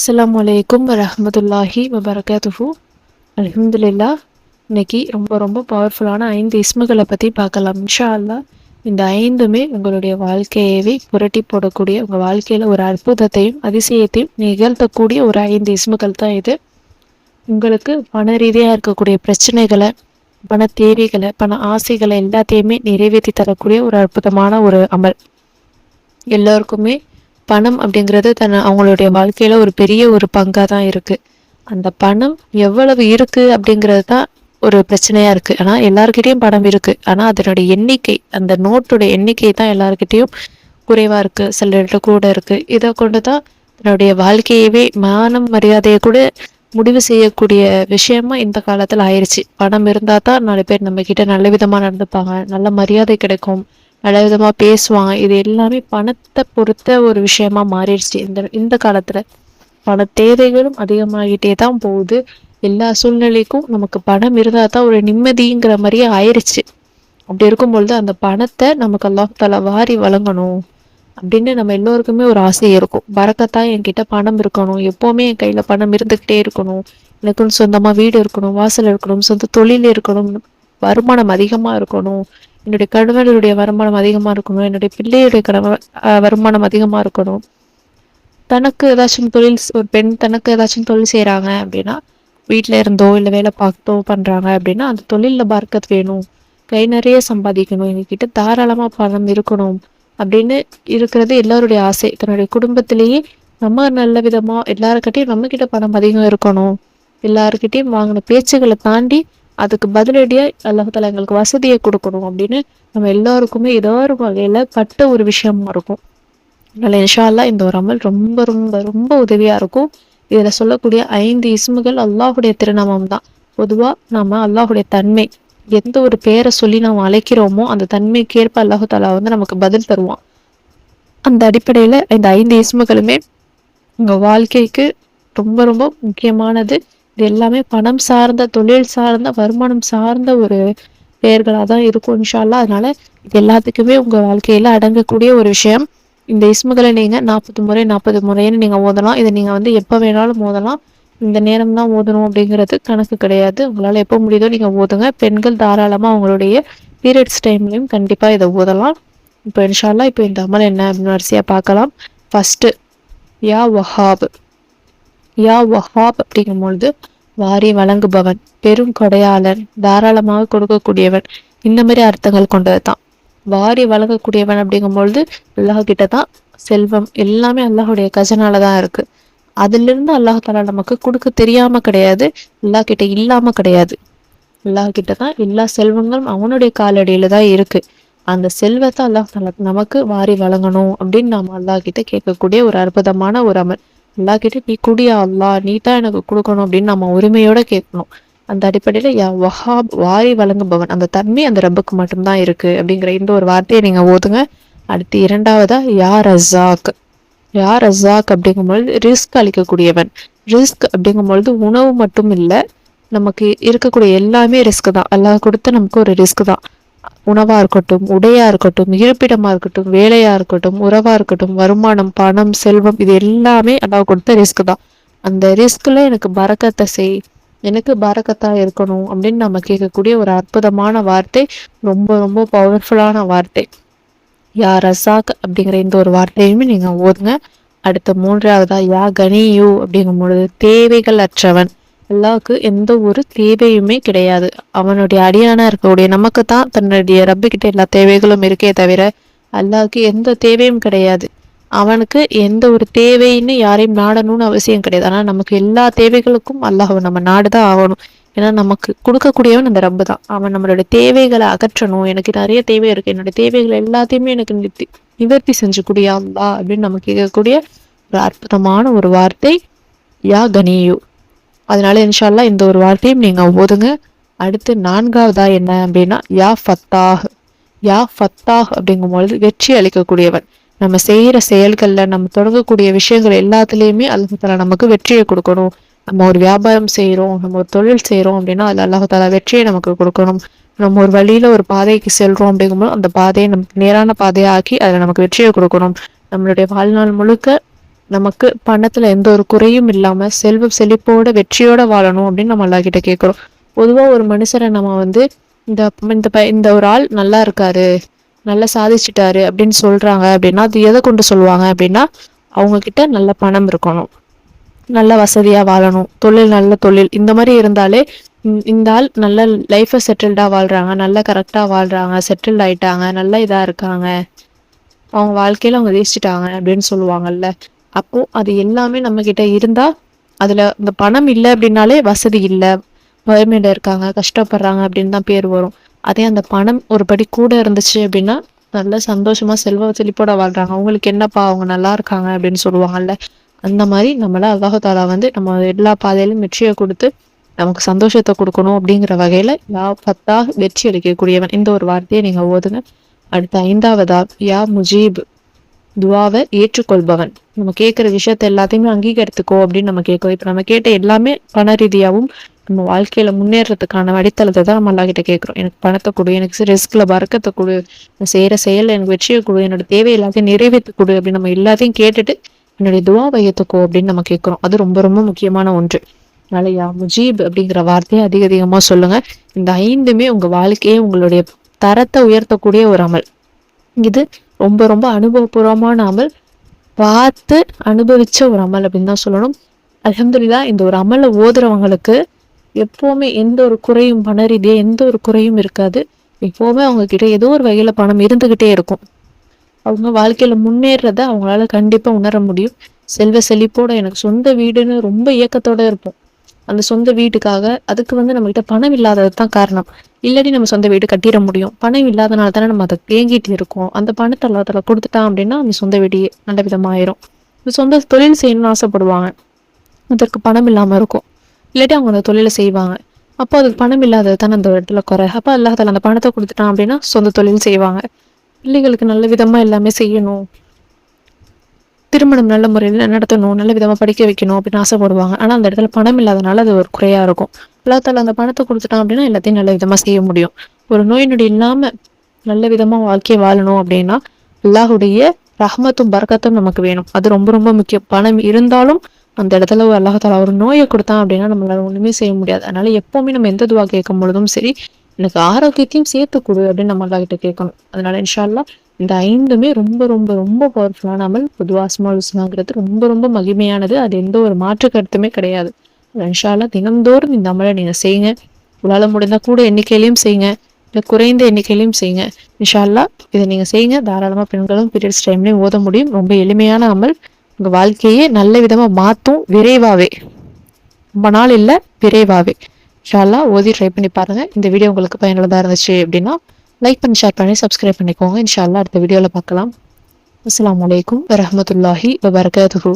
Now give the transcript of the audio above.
அஸ்லாம் வலைக்கம் வரஹமத்துல்லாஹி வபரகாத்துஹு. அலமதுல்லா இன்னைக்கு ரொம்ப ரொம்ப பவர்ஃபுல்லான ஐந்து இஸ்முகளை பற்றி பார்க்கலாம். இன்ஷா அல்லாஹ் இந்த ஐந்துமே உங்களுடைய வாழ்க்கையவே புரட்டி போடக்கூடிய உங்கள் வாழ்க்கையில் ஒரு அற்புதத்தையும் அதிசயத்தையும் நிகழ்த்தக்கூடிய ஒரு ஐந்து இஸ்முகள் தான் இது. உங்களுக்கு பண ரீதியாக இருக்கக்கூடிய பிரச்சனைகளை பண தேவைகளை பண ஆசைகளை எல்லாத்தையுமே நிறைவேற்றி தரக்கூடிய ஒரு அற்புதமான ஒரு அமல். எல்லோருக்குமே பணம் அப்படிங்கிறது தன் அவங்களுடைய வாழ்க்கையில் ஒரு பெரிய ஒரு பங்காக தான் இருக்குது அந்த பணம் எவ்வளவு இருக்கு அப்படிங்கிறது தான் ஒரு பிரச்சனையாக இருக்குது ஆனால் எல்லாருக்கிட்டேயும் பணம் இருக்குது ஆனால் அதனுடைய எண்ணிக்கை அந்த நோட்டோட எண்ணிக்கை தான் எல்லாருக்கிட்டேயும் குறைவாக இருக்குது சிலர்கிட்ட கூட இருக்குது இதை கொண்டு தான் தன்னுடைய வாழ்க்கையவே மானம் மரியாதையை கூட முடிவு செய்யக்கூடிய விஷயமா இந்த காலத்தில் ஆயிடுச்சு பணம் இருந்தால் தான் நாலு பேர் நம்ம நல்ல விதமாக நடந்துப்பாங்க. நல்ல மரியாதை கிடைக்கும். நல்ல விதமாக பேசுவாங்க. இது எல்லாமே பணத்தை பொறுத்த ஒரு விஷயமா மாறிடுச்சு. இந்த இந்த காலத்தில் பண தேவைகளும் அதிகமாகிட்டே தான் போகுது. எல்லா சூழ்நிலைக்கும் நமக்கு பணம் இருந்தால் தான் ஒரு நிம்மதிங்கிற மாதிரியே ஆயிடுச்சு அப்படி இருக்கும் பொழுது அந்த பணத்தை நமக்கு அல்லாஹ் வாரி வழங்கணும் அப்படின்னு நம்ம எல்லோருக்குமே ஒரு ஆசை இருக்கும். பறக்கத்தான் என்கிட்ட பணம் இருக்கணும். எப்போவுமே என் கையில் பணம் இருந்துக்கிட்டே இருக்கணும். எனக்குன்னு சொந்தமாக வீடு இருக்கணும் வாசல் இருக்கணும் சொந்த தொழில் இருக்கணும். வருமானம் அதிகமாக இருக்கணும். என்னுடைய கணவனுடைய வருமானம் அதிகமாக இருக்கணும். என்னுடைய பிள்ளையுடைய கணவ வருமானம் அதிகமாக இருக்கணும். தனக்கு ஏதாச்சும் தொழில் ஒரு பெண் தனக்கு ஏதாச்சும் தொழில் செய்கிறாங்க அப்படின்னா வீட்டில் இருந்தோ இல்லை வேலை பார்த்தோ பண்ணுறாங்க அப்படின்னா அந்த தொழிலில் பார்க்கத் வேணும். கை நிறைய சம்பாதிக்கணும். எங்ககிட்ட தாராளமாக பணம் இருக்கணும் அப்படின்னு இருக்கிறது எல்லாருடைய ஆசை. தன்னுடைய குடும்பத்திலேயே நம்ம நல்ல விதமாக எல்லாருக்கிட்டையும் நம்மக்கிட்ட பணம் அதிகம் இருக்கணும். எல்லாருக்கிட்டையும் வாங்கின பேச்சுகளை தாண்டி அதுக்கு பதிலடியாக அல்லாஹால எங்களுக்கு வசதியை கொடுக்கணும் அப்படின்னு நம்ம எல்லாருக்குமே ஏதோ ஒரு வகையில் பட்ட ஒரு விஷயமா இருக்கும். அதனால் இன்ஷா அல்லாஹ் இந்த ஒரு அமல் ரொம்ப ரொம்ப ரொம்ப உதவியாக இருக்கும். இதில் சொல்லக்கூடிய ஐந்து இஸ்முகள் அல்லாஹுடைய திருநாமம் தான். பொதுவாக நாம் அல்லாஹுடைய தன்மை எந்த ஒரு பேரை சொல்லி நாம் அழைக்கிறோமோ அந்த தன்மைக்கேற்ப அல்லாஹு தாலா வந்து நமக்கு பதில் தருவான். அந்த அடிப்படையில் இந்த ஐந்து இஸ்முகளுமே உங்கள் வாழ்க்கைக்கு ரொம்ப ரொம்ப முக்கியமானது. இது எல்லாமே பணம் சார்ந்த தொழில் சார்ந்த வருமானம் சார்ந்த ஒரு பெயர்களாக தான் இருக்கும் இன்ஷால்லா அதனால இது எல்லாத்துக்குமே உங்கள் வாழ்க்கையில் அடங்கக்கூடிய ஒரு விஷயம். இந்த இஸ்முகளை நீங்கள் நாற்பது முறை நாற்பது முறைன்னு நீங்கள் ஓதலாம். இதை நீங்கள் வந்து எப்போ வேணாலும் ஓதலாம். இந்த நேரம் தான் ஓதணும் அப்படிங்கிறது கணக்கு கிடையாது. உங்களால் எப்போ முடியுதோ நீங்கள் ஓதுங்க. பெண்கள் தாராளமாக அவங்களுடைய பீரியட்ஸ் டைம்லையும் கண்டிப்பாக இதை ஓதலாம். இப்போ இன்ஷால்லா இப்போ இந்த அமல் என்ன அப்படின்னு வரிசையாக பார்க்கலாம். ஃபஸ்ட்டு யா வஹாப். யா வஹாப் அப்படிங்கும் பொழுது வாரி வழங்குபவன் பெரும் கொடையாளன் தாராளமாக கொடுக்கக்கூடியவன். இந்த மாதிரி அர்த்தங்கள் கொண்டது தான் வாரி வழங்கக்கூடியவன் அப்படிங்கும் பொழுது அல்லாஹ் கிட்ட தான் செல்வம் எல்லாமே அல்லாஹுடைய கஜனால தான் இருக்கு. அதிலிருந்து அல்லாஹ் நமக்கு கொடுக்க தெரியாம கிடையாது அல்லாஹ் கிட்ட இல்லாம கிடையாது. அல்லாஹ் கிட்ட தான் எல்லா செல்வங்களும் அவனுடைய காலடியில தான் இருக்கு. அந்த செல்வத்தை அல்லாஹ் நமக்கு வாரி வழங்கணும் அப்படின்னு நாம அல்லாஹ் கிட்ட கேட்கக்கூடிய ஒரு அற்புதமான ஒரு அமல் அல்லா கிட்ட நீ குடியா அல்லா நீ தான் எனக்கு கொடுக்கணும் அப்படின்னு நம்ம உரிமையோட கேட்கணும். அந்த அடிப்படையில யா வஹாப் வாரி வழங்குபவன். அந்த தன்மை அந்த ரப்புக்கு மட்டும்தான் இருக்கு அப்படிங்கிற இந்த ஒரு வார்த்தையை நீங்க ஓதுங்க. அடுத்து இரண்டாவதா யா ரஸாக். யா ரஸாக் அப்படிங்கும்பொழுது ரிஸ்க் அளிக்கக்கூடியவன். ரிஸ்க் அப்படிங்கும்பொழுது உணவு மட்டும் இல்லை நமக்கு இருக்கக்கூடிய எல்லாமே ரிஸ்க் தான். எல்லா கொடுத்து நமக்கு ஒரு ரிஸ்க் தான். உணவாக இருக்கட்டும் உடையாக இருக்கட்டும் இருப்பிடமாக இருக்கட்டும் வேலையாக இருக்கட்டும் உறவாக இருக்கட்டும் வருமானம் பணம் செல்வம் இது எல்லாமே அல்லாஹ் கொடுத்த ரிஸ்க் தான். அந்த ரிஸ்கில் எனக்கு பறக்கத்தை செய் எனக்கு பறக்கத்தா இருக்கணும் அப்படின்னு நம்ம கேட்கக்கூடிய ஒரு அற்புதமான வார்த்தை ரொம்ப ரொம்ப பவர்ஃபுல்லான வார்த்தை. யா ரசாக் அப்படிங்கிற இந்த ஒரு வார்த்தையுமே நீங்கள் ஓதுங்க. அடுத்த மூன்றாவதா யா கனியு அப்படிங்கும் பொழுது தேவைகள் அற்றவன். அல்லாவுக்கு எந்த ஒரு தேவையுமே கிடையாது. அவனுடைய அடியானா இருக்கக்கூடிய நமக்கு தான் தன்னுடைய ரப்பு எல்லா தேவைகளும் இருக்கே தவிர அல்லாவுக்கு எந்த தேவையும் கிடையாது. அவனுக்கு எந்த ஒரு தேவைன்னு யாரையும் நாடணும்னு அவசியம் கிடையாது. ஆனால் நமக்கு எல்லா தேவைகளுக்கும் அல்லாஹ் நம்ம நாடுதான் ஆகணும். ஏன்னா நமக்கு கொடுக்கக்கூடியவன் அந்த ரப்பு தான் அவன் நம்மளுடைய தேவைகளை அகற்றணும். எனக்கு நிறைய தேவை இருக்கு. என்னோட தேவைகள் எல்லாத்தையுமே எனக்கு நிறுத்தி நிவர்த்தி செஞ்சு குடியா அப்படின்னு நம்ம கேட்கக்கூடிய ஒரு அற்புதமான ஒரு வார்த்தை யா கனியோ. அதனால இன்ஷால்லா இந்த ஒரு வார்த்தையும் நீங்கள் ஓதுங்க. அடுத்து நான்காவதா என்ன அப்படின்னா யா ஃபத்தாஹ். யா ஃபத்தாஹ் அப்படிங்கும்பொழுது வெற்றி அளிக்கக்கூடியவன். நம்ம செய்கிற செயல்களில் நம்ம தொடங்கக்கூடிய விஷயங்கள் எல்லாத்துலேயுமே அல்லாஹால நமக்கு வெற்றியை கொடுக்கணும். நம்ம ஒரு வியாபாரம் செய்கிறோம் நம்ம ஒரு தொழில் செய்கிறோம் அப்படின்னா அது அல்லாஹால வெற்றியை நமக்கு கொடுக்கணும். நம்ம ஒரு வழியில் ஒரு பாதைக்கு செல்கிறோம் அப்படிங்கும்போது அந்த பாதையை நமக்கு நேரான பாதையாக ஆக்கி அதில் நமக்கு வெற்றியை கொடுக்கணும். நம்மளுடைய வாழ்நாள் முழுக்க நமக்கு பணத்துல எந்த ஒரு குறையும் இல்லாம செல்வ செழிப்போட வெற்றியோட வாழணும் அப்படின்னு நம்ம எல்லா கிட்ட கேட்குறோம். பொதுவா ஒரு மனுஷரை நம்ம வந்து இந்த இந்த இந்த ஒரு ஆள் நல்லா இருக்காரு நல்லா சாதிச்சிட்டாரு அப்படின்னு சொல்றாங்க அப்படின்னா அது எதை கொண்டு சொல்லுவாங்க அப்படின்னா அவங்க கிட்ட நல்ல பணம் இருக்கணும். நல்ல வசதியா வாழணும். தொழில் நல்ல தொழில். இந்த மாதிரி இருந்தாலே இந்த ஆள் நல்ல லைஃப்பை செட்டில்டா வாழ்றாங்க நல்லா கரெக்டா வாழ்றாங்க செட்டில்ட் ஆயிட்டாங்க நல்லா இதா இருக்காங்க. அவங்க வாழ்க்கையில அவங்க ஜெயிச்சிட்டாங்க அப்படின்னு சொல்லுவாங்கல்ல. அப்போ அது எல்லாமே நம்ம கிட்ட இருந்தா அதுல இந்த பணம் இல்லை அப்படின்னாலே வசதி இல்லை. வறுமையில இருக்காங்க கஷ்டப்படுறாங்க அப்படின்னு தான் பேர் வரும். அதே அந்த பணம் ஒரு படி கூட இருந்துச்சு அப்படின்னா நல்ல சந்தோஷமா செல்வ செழிப்போட வாழ்றாங்க. அவங்களுக்கு என்னப்பா அவங்க நல்லா இருக்காங்க அப்படின்னு சொல்லுவாங்கல்ல. அந்த மாதிரி நம்மள அல்லாஹாலா வந்து நம்ம எல்லா பாதையிலும் வெற்றியை கொடுத்து நமக்கு சந்தோஷத்தை கொடுக்கணும் அப்படிங்கிற வகையில யா பத்தாக வெற்றி அளிக்கக்கூடியவன். இந்த ஒரு வார்த்தையை நீங்க ஓதுங்க. அடுத்த ஐந்தாவதா யா முஜீப். துவாவை ஏற்றுக்கொள்பவன். நம்ம கேட்குற விஷயத்த எல்லாத்தையுமே அங்கீகரித்துக்கோ அப்படின்னு நம்ம கேட்கோம் இப்போ நம்ம கேட்ட எல்லாமே பண ரீதியாகவும் நம்ம வாழ்க்கையில முன்னேறதுக்கான அடித்தளத்தை தான் நம்ம எல்லாக்கிட்ட கேட்குறோம். எனக்கு பணத்தை கொடு எனக்கு ரிஸ்க்ல பறக்கத்தை கொடு செய்கிற செய்யற செயல் எனக்கு வெற்றியை கொடு என்னோட தேவை எல்லாத்தையும் நிறைவேற்றி கொடு அப்படின்னு நம்ம எல்லாத்தையும் கேட்டுட்டு என்னுடைய துவா வையத்துக்கோ அப்படின்னு நம்ம கேட்குறோம். அது ரொம்ப ரொம்ப முக்கியமான ஒன்று. அதனால முஜீப் அப்படிங்கிற வார்த்தையை அதிக அதிகமாக சொல்லுங்க. இந்த ஐந்துமே உங்க வாழ்க்கையே உங்களுடைய தரத்தை உயர்த்தக்கூடிய ஒரு அமல். இது ரொம்ப ரொம்ப அனுபவபூர்வமான அமல் பார்த்து அனுபவிச்ச ஒரு அமல் அப்படின்னு தான் சொல்லணும். அலமதுல்லா இந்த ஒரு அமலை ஓதுறவங்களுக்கு எப்போவுமே எந்த ஒரு குறையும் பண ரீதியாக எந்த ஒரு குறையும் இருக்காது. எப்போவுமே அவங்க கிட்ட ஏதோ ஒரு வகையில் பணம் இருந்துக்கிட்டே இருக்கும். அவங்க வாழ்க்கையில முன்னேறத அவங்களால கண்டிப்பா உணர முடியும். செல்வ செழிப்போட எனக்கு சொந்த வீடுன்னு ரொம்ப இயக்கத்தோட இருப்போம். அந்த சொந்த வீட்டுக்காக அதுக்கு வந்து நம்மகிட்ட பணம் இல்லாதது தான் காரணம். இல்லாட்டி நம்ம சொந்த வீடு கட்டிட முடியும். பணம் இல்லாதனால தானே நம்ம அதை தேங்கிட்டு இருக்கோம். அந்த பணத்தை அதில் கொடுத்துட்டான் அப்படின்னா அந்த சொந்த வீடு நல்ல விதமாயிரும். சொந்த தொழில் செய்யணும்னு ஆசைப்படுவாங்க. அதற்கு பணம் இல்லாமல் இருக்கும். இல்லாட்டி அவங்க அந்த தொழிலை செய்வாங்க. அப்போ அதுக்கு பணம் இல்லாதது தானே அந்த இடத்துல குறை. அப்போ அல்லாஹால அந்த பணத்தை கொடுத்துட்டான் அப்படின்னா சொந்த தொழில் செய்வாங்க. பிள்ளைகளுக்கு நல்ல விதமாக எல்லாமே செய்யணும். திருமணம் நல்ல முறையில் நடத்தணும் நல்ல விதமாக படிக்க வைக்கணும் அப்படின்னு ஆசைப்படுவாங்க. ஆனால் அந்த இடத்துல பணம் இல்லாதனால அது ஒரு குறையாக இருக்கும். அல்லாத்தால் அந்த பணத்தை கொடுத்துட்டான் அப்படின்னா எல்லாத்தையும் நல்ல விதமாக செய்ய முடியும். ஒரு நோய் நொடி இல்லாமல் நல்ல விதமாக வாழ்க்கையை வாழணும் அப்படின்னா அல்லாஹுடைய ரஹமத்தும் பறக்கத்தும் நமக்கு வேணும். அது ரொம்ப ரொம்ப முக்கியம். பணம் இருந்தாலும் அந்த இடத்துல ஒரு அல்லாஹால ஒரு நோயை கொடுத்தான் அப்படின்னா நம்மளால ஒண்ணுமே செய்ய முடியாது. அதனால எப்பவுமே நம்ம எந்த துவா கேட்கும் பொழுதும் சரி எனக்கு ஆரோக்கியத்தையும் சேர்த்து கொடு அப்படின்னு நம்ம அல்லா கிட்ட கேட்கணும். அதனால இன்ஷால்லா இந்த ஐந்துமே ரொம்ப ரொம்ப ரொம்ப பவர்ஃபுல்லான அமல். பொதுவாக அஸ்மாலுஸ்மாங்கிறது ரொம்ப ரொம்ப மகிமையானது. அது எந்த ஒரு மாற்று கருத்துமே கிடையாது. இன்ஷால்லா தினந்தோறும் இந்த அமலை நீங்கள் செய்யுங்க. உங்களால் முடிந்தால் கூட எண்ணிக்கையிலையும் செய்யுங்க. இல்லை குறைந்த எண்ணிக்கையிலையும் செய்யுங்க. இன்ஷால்லா இதை நீங்கள் செய்யுங்க. தாராளமாக பெண்களும் பீரியட்ஸ் டைம்லையும் ஓத முடியும். ரொம்ப எளிமையான அமல். உங்கள் வாழ்க்கையே நல்ல விதமாக மாற்றும் விரைவாகவே ரொம்ப நாள் இல்லை விரைவாகவே இன்ஷால்லா ஓதி ட்ரை பண்ணி பாருங்கள் இந்த வீடியோ உங்களுக்கு பயனுள்ளதாக இருந்துச்சு அப்படின்னா லைக் பண்ணி ஷேர் பண்ணி சப்ஸ்கிரைப் பண்ணிக்கோங்க. இன்ஷால்லா அடுத்த வீடியோவில் பார்க்கலாம். அஸ்லாம் வலைக்கம் வரமத்துல்லாஹி வபர்கூ